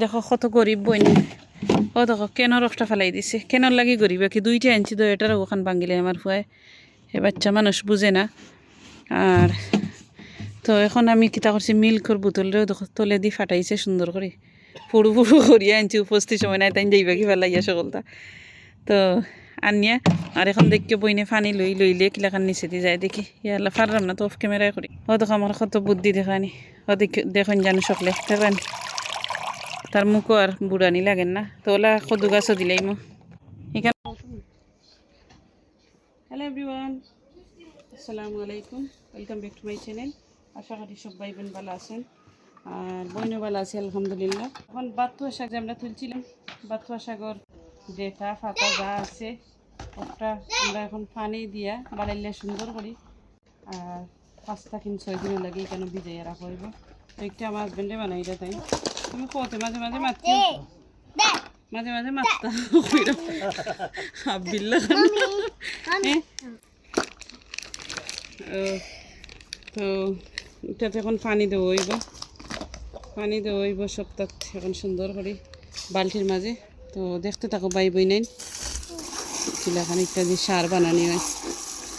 দেখো কত গরিব বইনি। ও দেখো, কেনর একটা ফেলাই দিছে। কেনর লাগি গরিব? কি দুইটা আনছি তো এটার ওখান ভাঙিলে আমার ফুয়ায়। এ বাচ্চা মানুষ বুঝে না। আর তো এখন আমি কিতা করছি, মিল্কর বোতলরেও দেখো, তলে দি ফাটাইছে সুন্দর করে। পুরু পুরু করিয়া আনছি, উপস্থিত সময় নাই তাই যাইবা কি ফেলাইয়া সকলটা। তো আনিয়া আর এখন দেখকে বইনে ফানি লই লইলে কিলাখান নিচে দিয়ে যায় দেখি। ইয়াল্লা ফারলাম না তো অফ ক্যামেরায় করি। ও দেখো, আমার কত বুদ্ধি দেখানি ও দেখি দেখুন জানো সকলে, দেখানি। তার মুখও আর বুড়ানি লাগেন না। তো ওলা কদু গাছও দিলাই মো এখানে হ্যালো এভরিওয়ান আসসালামু আলাইকুম। Welcome back to my channel আশা করি সবাই বোন ভালো আছেন। আর বইনও ভালো আছে, আলহামদুলিল্লাহ। এখন বাথুয়া শাক যে আমরা তুলছিলাম বাথুয়া শাকর ডেটা ফাতা যা আছে, ওটা আমরা এখন পানি দিয়া বাড়াইলে সুন্দর করি। আর পাঁচটা কিন ছয় দিনও লাগে এখানে ভিজাইয়া রাখা তো একটা আমার হাজবেন্ডে বানাইটা তাই। তুমি কতে মাঝে মাঝে মারতে মাঝে মাঝে মারতা হ্যাঁ? তো এটাতে এখন পানি দেবো হইব। পানি দেবো হইব সপ্তাহ এখন সুন্দর করে বালতির মাঝে। তো দেখতে থাকো বাই বই নাইন চিলাখান ইত্যাদি সার বানানি হয়।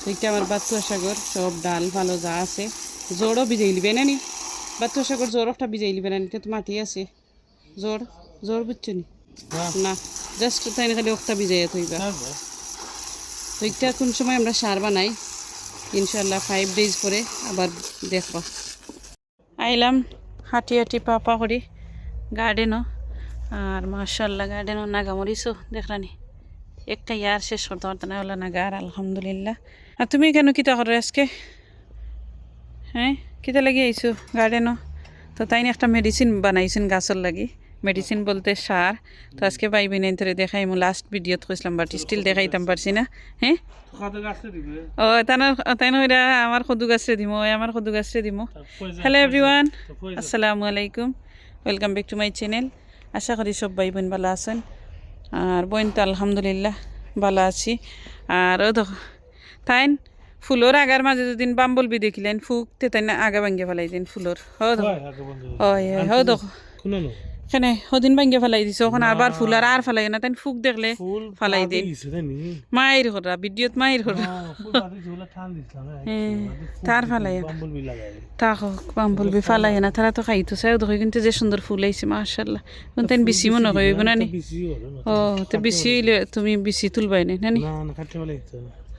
তো এটা আমার বাচ্চা সাগর সব ডাল ভালো যা আছে। জোরও ভিজাই লিবে না নি বাচ্চা সাগর জোর একটা বিজাই লিবে না এটা তো মাটি আছে। জোর জোর বুঝছ নি? না। জাস্ট তাই খালি একটা ভিজাই থইবা। তো এটা কোন সময় আমরা সার বানাই? ইনশাল্লাহ ফাইভ ডেজ পরে আবার দেখবা। আইলাম হাঁটি হাঁটি পাপা করি গার্ডেনও আর মার্শাল্লাহ গার্ডেনও নাগামরিচও দেখলানি একটা ইয়ার শেষ করতে পারতো না হলো নাগা আর আলহামদুলিল্লাহ। আর তুমি কেন কিতা করো আজকে? হ্যাঁ? কিতা লাগি আইছো? গার্ডেনও তো তাই একটা মেডিসিন বানাইছেন গাছের লাগি। মেডিসিন বলতে সার তো আজকে পাইবি না তোরে দেখাই মো লাস্ট ভিডিওত কইছিলাম বাট স্টিল দেখাইতাম পারছি না। হ্যাঁ ও তাইনো এটা আমার সদু গাছরে দিম ওই আমার সদু গাছরে দিম হ্যালো এভরিওয়ান আসসালামু আলাইকুম। Welcome back to my channel আশা করি সব ভাই বোন ভালো আছেন। আর বোন তো আলহামদুলিল্লাহ ভালো আছি। আর ও দেখো তাইন ফুলোর আগার মাঝে দুদিন বাম্বল বি দেখিলেন ফুক তে তাই না আগা ভাঙ্গে ফেলাই দিন ফুলোর হো হো দেখো। সদিন ভাঙ্গে ফেলাই দিছে ওখানে আবার ফুল আর আর ফেলাই না তাই ফুক দেখলে ফালাই দিন মায়ের ঘরা ভিডিওত মায়ের ঘরা তার ফালাই তা বাম্বল বি ফালাই না তারা তো খাইতো চাই দেখো কিন্তু যে সুন্দর ফুল আইছে মাশাল্লাহ কিন্তু তাই বেশি মনে করিব না নি? ও তো বেশি তুমি বেশি তুলবাই না নি?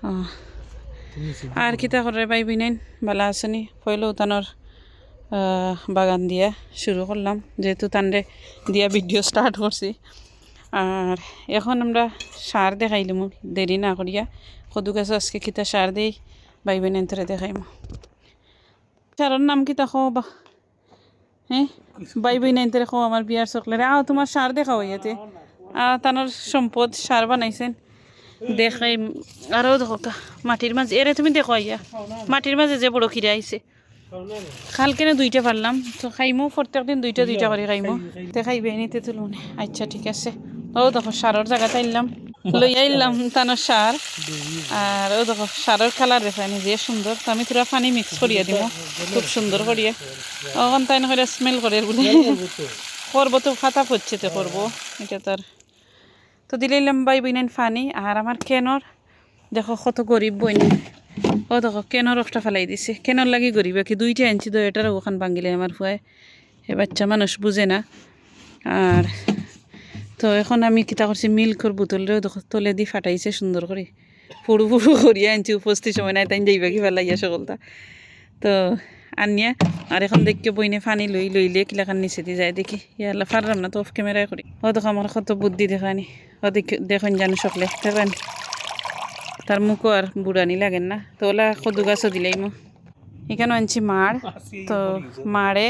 ও আর কিতা করে পাইবি নাইন ভালো আছেনি পয়লো তানোর বাগান দিয়া শুরু করলাম। যেহেতু তানরে দিয়া ভিডিও স্টার্ট করছি। আর এখন আমরা সার দেখাইলাম, দেরি না করিয়া। কদু গাছ আজকে কিতা সার দেই, ভাই বোন এন্তরে দেখাইম। সারের নাম কিতা খো বা? হ্যাঁ ভাই বোন এন্তরে খো আমার বিয়ার চকলেরে আও তোমার সার দেখাও ইয়াতে। তানোর সম্পদ সার বানাইছেন। দেখাই আরও দেখো মাটির মাঝে এরে তুমি দেখো আইয়া। মাটির মাঝে যে বড় খিরে আইছে। কালকে না দুইটা পারলাম তো খাইমো প্রত্যেক দিন দুইটা দুইটা করে খাইমো। তে খাইবে নিতে তুলুন আচ্ছা ঠিক আছে। ও দেখো সারের জায়গাতে আইলাম লই আইলাম তানোর সার। আর ও দেখো সারের কালার দেখায়নি যে সুন্দর। তো আমি তোরা পানি মিক্স করিয়া দিব খুব সুন্দর করিয়া। ওখান তাই না স্মেল করে বলে করব তো ফাতা পড়ছে তো করব। এটা তার তো দিলাম বাই বইনেন ফানি, আর আমার কেনর দেখো কত গরিব বইন। ও দেখো কেনর একটা ফেলাই দিছে? কেনর লাগি গরিব কি দুইটা আনছি তো এটার ওখান ভাঙিলে আমার ফুয়ায় এ বাচ্চা মানুষ বুঝে না। আর তো এখন আমি কিতা করছি মিল্কর বোতলরেও দেখো, তলে দি ফাটাইছে সুন্দর করে পুরু পুরু করিয়া আনছি, উপস্থিত সময় নাই তাই যাইবা কি ফেলাইয়া সকলটা তো আনিয়া আর এখন দেখকে বইনে ফানি লই লইলে কিলাখান নিচে দিয়ে যায় দেখি। ইয়াল্লা ফারলাম না তো অফ ক্যামেরায় করি। ও দেখো আমার কত বুদ্ধি দেখানি। ও দেখি দেখুন জানো সকলে দেখেন। তার মুখও আর বুড়ানি লাগেন না। তো ওলা কদু গাছও দিলাই মো এখানে আনছি মাড়। তো মাড়ে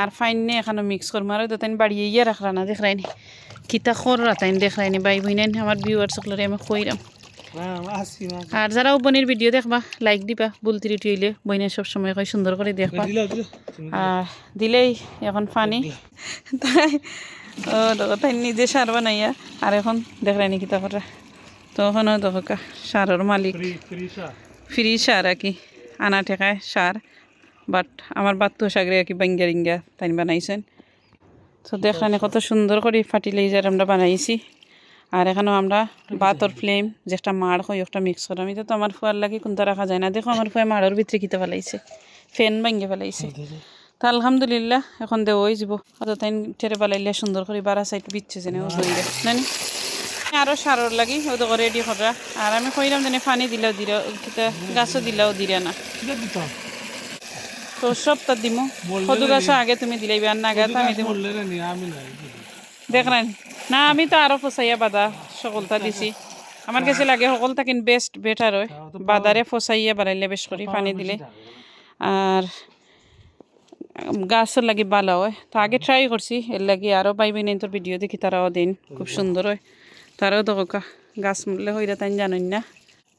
আর ফাইন ফাইনে এখানে মিক্স করব আর তো তাই বাড়িয়ে ইয়ে রাখরা না দেখরাইনি কিতা খর তাই দেখরাইনি বাই বইনেন আমার ভিউয়ার সকলের আমি কইরাম। আর যারা বনির ভিডিও দেখবা লাইক দিবা বুলতি রুটি হইলে বইনে সব সময় কই সুন্দর করে দেখবা। আর দিলেই এখন পানি তাই ও তাই নিজে সার বানাইয়া আর এখন দেখলাই নাকি তা করে তো ওখানেও দেখো সারের মালিক। ফ্রি সার। আর কি। আনা ঠেকায় সার। বাট আমার বাত্তু সাগরে আর কি বাঙ্গা রিঙ্গা তাই বানাইছেন। তো দেখানে কত সুন্দর করে ফার্টিলাইজার আমরা বানাইছি। আর এখানেও আমরা বাতর ফ্লেম যে একটা মাড় হয় একটা মিক্স করা। আমি তো আমার ফুয়ার লাগে কোনটা রাখা যায় না। দেখো আমার ফুয়া মাড়ের ভিতরে কিতে ফেলাইছে। ফ্যান ভাঙ্গে ফেলাইছে। তো আলহামদুলিল্লাহ এখন দেওয়া হয়ে যাব। অত তাই টেরে বালাইলে সুন্দর করে বারা সাইড বিচ্ছে যেন ও দইলে নানি আরও সারর লাগি ও তো রেডি করা আর আমি কইলাম জানি পানি দিলেও দিলেও গাছও দিলেও দিলে না। তো সব তার দিমু সদু গাছও আগে তুমি দিলাইবে আর না তো আমি দিমু। দেখলেন না, আমি তো আরও ফসাইয়া বাদা সকলটা দিছি। আমার কাছে লাগে সকলটা কিন বেস্ট বেটার হয়। বাদারে ফসাইয়া বাড়াইলে বেশ করি, পানি দিলে। আর গাছের লাগি ভালো হয়। তো আগে ট্রাই করছি, এর লাগি আরও পাইবে নেই, তোর ভিডিও দেখি, তারাও দিন। খুব সুন্দর হয়। তারাও দোকা গাছ মূল্যে হইরা তাই জানুন না।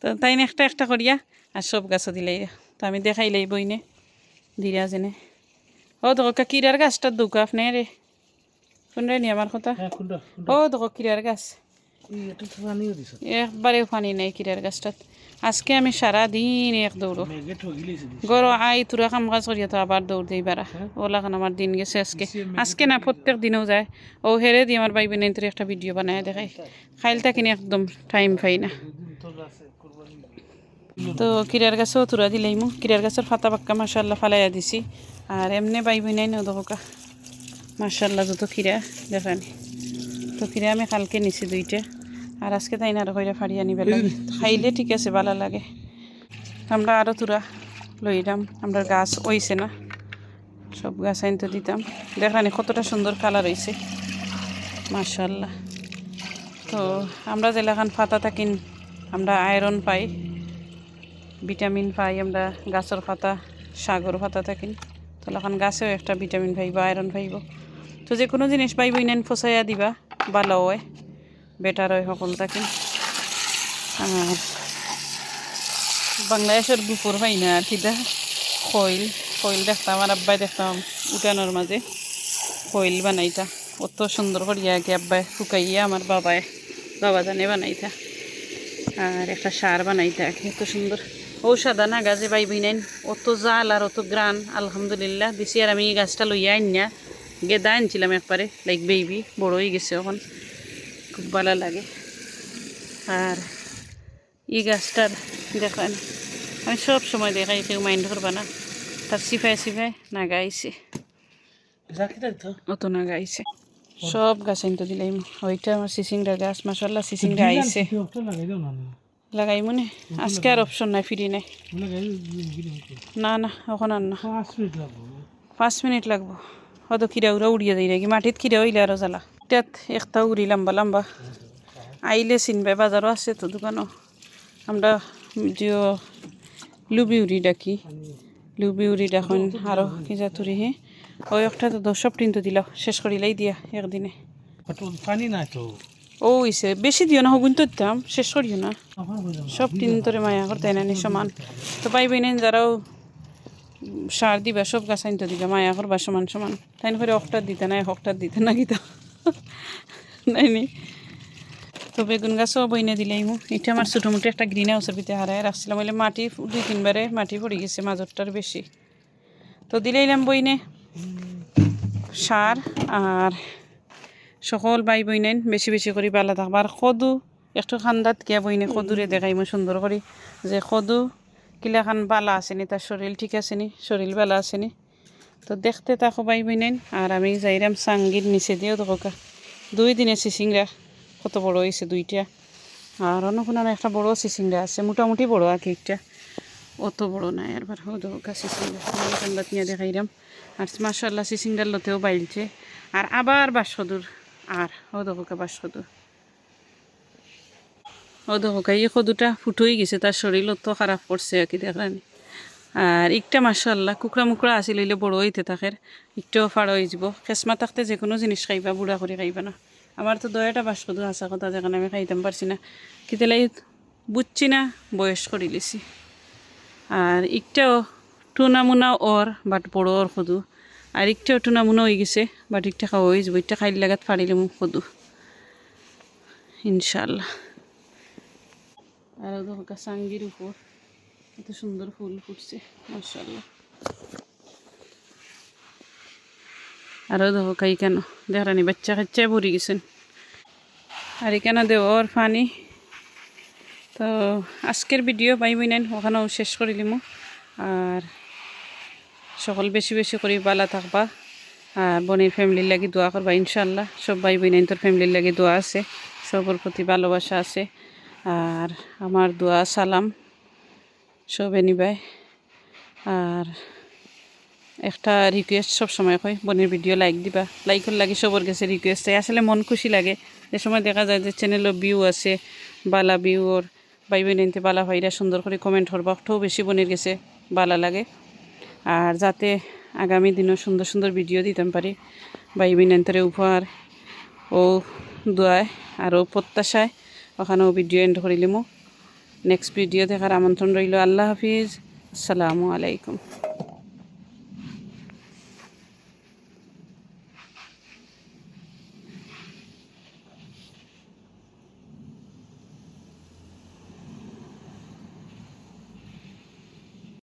তো তাই একটা একটা করিয়া, আর সব গাছও দিলাই তো আমি দেখাই লই বইনে দিরা জেনে ও দোকা কিরার গাছটা দুকা আপনি রে নি আমার কথা ও দেখো কিরার গাছ। একবারেও পানি নাই কিরার গাছটাত। আজকে আমি সারা দিন এক দৌড়ো গরো আই তোরা কাম কাজ করিয়া তো আবার দৌড় দিই বারা ওলা খান আমার দিন গেছে আজকে। আজকে না প্রত্যেক দিনেও যায়। ও হেরে দিয়ে আমার বাইবে নেই তোর একটা ভিডিও বানায় দেখাই। খাইলটা কিনে একদম টাইম পাই না। তো কিরার গাছও তুরা দিলেই মু কিরার গাছের ফাতা পাক্কা মাসাল্লাহ ফালাইয়া দিছি। আর এমনি বাইবই নাই না মাসাল্লাহ যত খিরা দেখানি তো খিরা আমি কালকে নিছি দুইটা। আর আজকে তাই না আর কইরা ফাড়ি আনিবে লাগে। খাইলে ঠিক আছে ভালো লাগে। আমরা আরও তুরা লইলাম আমরা গাছ ওইছে না। সব গাছ আইন তো দিতাম। দেখানি কতটা সুন্দর কালার হয়েছে মাশাল্লাহ তো আমরা যেলাখান ফাতা থাকিন আমরা আয়রন পাই ভিটামিন পাই আমরা গাছের পাতা সাগর পাতা থাকিন তো এখন গাছেও একটা ভিটামিন পাইব আয়রন পাইব। তো যে কোনো জিনিস পাইব, ইনেন ফসাইয়া দিবা ভালো হয় বেটার হয় সকল থাকিন আর বাংলাদেশের গুপুর পাই না, আর খৈল খৈল দেখতাম, আর আব্বাই দেখতাম উঠানোর মাঝে খৈল বানাইতা। অত সুন্দর করিয়া আগে আব্বাই শুকাইয়া আমার বাবায় বাবা জানে বানাইতা। আর একটা সার বানাইতা এত সুন্দর। ও সাদা না গাছে পাই বিনাইন অত জাল আর অত গ্রান, আলহামদুলিল্লাহ, দিছি আর আমি গাছটা লইয়া আইনা গেদা আনছিলাম একবারে লাইক বেবি বড় হয়ে গেছে এখন। খুব ভালো লাগে। আর এই গাছটার দেখান আমি সব সময় দেখাই কেউ মাইন্ড করবা না। তার সিফাই সিফাই নাগাইছে অত নাগাইছে সব গাছ আনতে দিলাম। ওইটা আমার সিসিংরা গাছ মাসাল্লাহ সিসিংরা আইছে। লাগাই মনে? আজকে আর অপশন নাই ফ্রি নাই। না না ওখানে আর না। পাঁচ মিনিট লাগবো। হয়তো কিরা উড়া উড়িয়ে যাই নাকি? মাটিত কিরা হইলে আরও জ্বালা। এটাত একটা উড়ি লম্বা লম্বা। আইলে চিনবে বাজারও আছে তো দোকানও। আমরা যে লুবি উড়ি ডাকি। লুবি উড়ি ডাকুন আরও কি জাতুরি হে। ওই একটা তো দশ সব টিনতো দিলাও শেষ করিলাই দিয়া একদিনে। পানি না তো? ও ইসে বেশি দিও না হগুন তো দিতাম শেষ করিও না। সব টিন তোরে মায়া করতে না সমান। তো পাইবে না যারাও সার দিবা, সব গাছ আনতে দিবা, মায়া করবা সমান সমান। তাই করে অকটার দিতে না হকটার দিতে না গীতা নাই নি? তো বেগুন গাছও বইনে দিলেই মু এটা আমার ছোটো মোটো একটা গ্রিন হাউসের ভিতরে হারাই রাখছিলাম। বলে মাটি দুই তিনবারে মাটি পড়ে গেছে মাজরটার বেশি। তো দিলেইলাম বইনে। সার আর সকল বাই বইনেন বেশি বেশি করে বালা থাকবার সদু একটু খান্দাত গিয়া বইনে সদুরে দেখাই, মই সুন্দর করে। যে সদু কিলাখান বালা আছেনি তার শরীর ঠিক আছেনি শরীর বালা আছেনি তো দেখতে তাকো বাই বইনেন আর আমি যাইরাম সাঙ্গির নিচে দিও দোকা দুই দিনে সিসিংরা কত বড় হয়েছে দুইটা। আর কোনো একটা বড় সিসিংরা আছে, মোটামুটি বড় আর কি একটা। অত বড় নাই আর বার হো দোকা সিসিংরা নিয়ে দেখাইরাম। আর মাসাল্লাহ সিসিংরার লতেও বাইলছে। আর আবার বাসদুর আর ও দোকা বাসদুর ও দোকা এই সদুটা ফুটোই গেছে, তার শরীর তো খারাপ করছে কি, দেখলেনি? আর একটা মাসাল্লাহ কুকুরা মুকুরা আসিল হইলে বড় হইতে থাকে একটাও ফাড় হয়ে যাব। খেসমা থাকতে যে কোনো জিনিস খাইবা, বুড়া করে খাইবা না। আমার তো দয়াটা বাস কদু আসা কথা যেখানে আমি খাইতাম পারছি না। কিতেলাই বুঝছি না, বয়স করে লিছি আর একটাও টুনা মুনা ওর, বাট বড় ওর সদু আর একটাও টুনা মুনা হয়ে গেছে, বাট একটা খাওয়া হয়ে যাব। একটা খাইলে লাগাত ফাড়িলে মুখ সদু ইনশাল্লাহ আর সাঙ্গির উপর। এত সুন্দর ফুল ফুটছে আরও দেখো কাই কেন? দেখানি বাচ্চা কাচ্চা ভরি গেছেন। আর এখানে দেওয়ার পানি? তো আজকের ভিডিও বই ওখানেও শেষ করিলিমু আর সকল বেশি বেশি করে বালা থাকবা। আর বোনের ফ্যামিলির লাগি দোয়া করবা ইনশাল্লাহ সব ভাই বোন তোর ফ্যামিলির লাগি দোয়া আছে। সবর প্রতি ভালোবাসা আছে। আর আমার দোয়া, সালাম সবে নিবাই আর একটা রিকোয়েস্ট সব সময় হয় বোনের ভিডিও লাইক দিবা। লাইকের লাগে সবর কাছে রিকোয়েস্ট আসলে মন খুশি লাগে। যে সময় দেখা যায় যে চ্যানেলও ভিউ আছে, বালা ভিউর ভাই বোন এনতে বালা ভাইরা সুন্দর করে কমেন্ট করবা, ওটাও বেশি বোনের গেছে বালা লাগে। আর যাতে আগামী দিনও সুন্দর সুন্দর ভিডিও দিতাম পারি, ভাই বোন এন্তরে উপহার ও দোয়ায় আর ও প্রত্যাশায় ওখানেও ভিডিও এন্ড করিলিমো নেক্সট ভিডিও দেখার আমন্ত্রণ রইল। আল্লাহ হাফিজ। আসসালামু আলাইকুম।